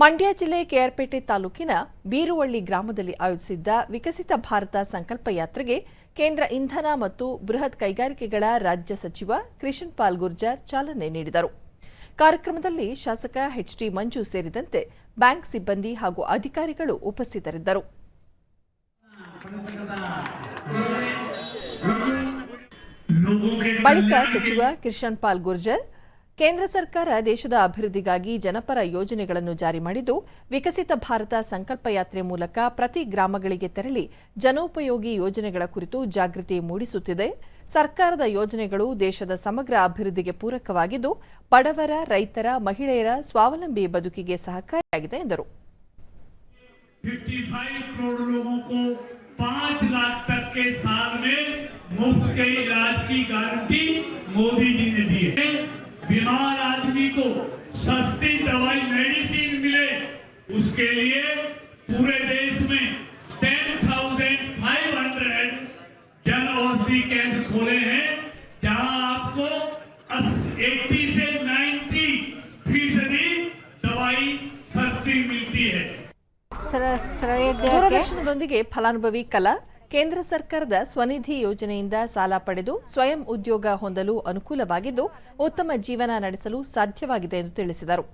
ಮಂಡ್ಯ ಜಿಲ್ಲೆ ಕೆಆರ್ಪೇಟೆ ತಾಲೂಕಿನ ಬೀರುವಳ್ಳಿ ಗ್ರಾಮದಲ್ಲಿ ಆಯೋಜಿಸಿದ್ದ ವಿಕಸಿತ ಭಾರತ ಸಂಕಲ್ಪ ಯಾತ್ರೆಗೆ ಕೇಂದ್ರ ಇಂಧನ ಮತ್ತು ಬೃಹತ್ ಕೈಗಾರಿಕೆಗಳ ರಾಜ್ಯ ಸಚಿವ ಕೃಷನ್ ಪಾಲ್ ಗುರ್ಜಾರ್ ಚಾಲನೆ ನೀಡಿದರು. ಕಾರ್ಯಕ್ರಮದಲ್ಲಿ ಶಾಸಕ ಎಚ್ಡಿ ಮಂಜು ಸೇರಿದಂತೆ ಬ್ಯಾಂಕ್ ಸಿಬ್ಬಂದಿ ಹಾಗೂ ಅಧಿಕಾರಿಗಳು ಉಪಸ್ಥಿತರಿದ್ದರು. ಬಳಿಕ ಸಚಿವ ಕಿಶನ್ ಪಾಲ್ ಗುರ್ಜರ್ ಕೇಂದ್ರ ಸರ್ಕಾರ ದೇಶದ ಅಭಿವೃದ್ಧಿಗಾಗಿ ಜನಪರ ಯೋಜನೆಗಳನ್ನು ಜಾರಿ ಮಾಡಿದ್ದು ವಿಕಸಿತ ಭಾರತ ಸಂಕಲ್ಪ ಯಾತ್ರೆ ಮೂಲಕ ಪ್ರತಿ ಗ್ರಾಮಗಳಿಗೆ ತೆರಳಿ ಜನೋಪಯೋಗಿ ಯೋಜನೆಗಳ ಕುರಿತು ಜಾಗೃತಿ ಮೂಡಿಸುತ್ತಿದೆ ಸರ್ಕಾರದ ಯೋಜನೆಗಳು ದೇಶದ ಸಮಗ್ರ ಅಭಿವೃದ್ಧಿಗೆ ಪೂರಕವಾಗಿದ್ದು ಬಡವರ ರೈತರ ಮಹಿಳೆಯರ ಸ್ವಾವಲಂಬಿ ಬದುಕಿಗೆ ಸಹಕಾರಿಯಾಗಿದೆ ಎಂದರು 55 करोड़ लोगों को पाँच लाख तक के साल में मुफ्त के इलाज की गारंटी मोदी जी ने दी है बीमार आदमी को सस्ती दवाई मेडिसिन मिले उसके लिए पूरे देश में 10,500 जन औषधि केंद्र खोले हैं जहां आपको 80 से 90 फीसदी दवाई सस्ती मिलती है ಸ್ರ- ಶ್ರಯೋದಯಕ್ಕೆ ದೂರದರ್ಶನದೊಂದಿಗೆ ಫಲಾನುಭವಿ ಕಲಾ ಕೇಂದ್ರ ಸರ್ಕಾರದ ಸ್ವನಿಧಿ ಯೋಜನೆಯಿಂದ ಸಾಲ ಪಡೆದು ಸ್ವಯಂ ಉದ್ಯೋಗ ಹೊಂದಲು ಅನುಕೂಲವಾಗಿದ್ದು, ಉತ್ತಮ ಜೀವನ ನಡೆಸಲು ಸಾಧ್ಯವಾಗಿದೆ ಎಂದು ತಿಳಿಸಿದರು.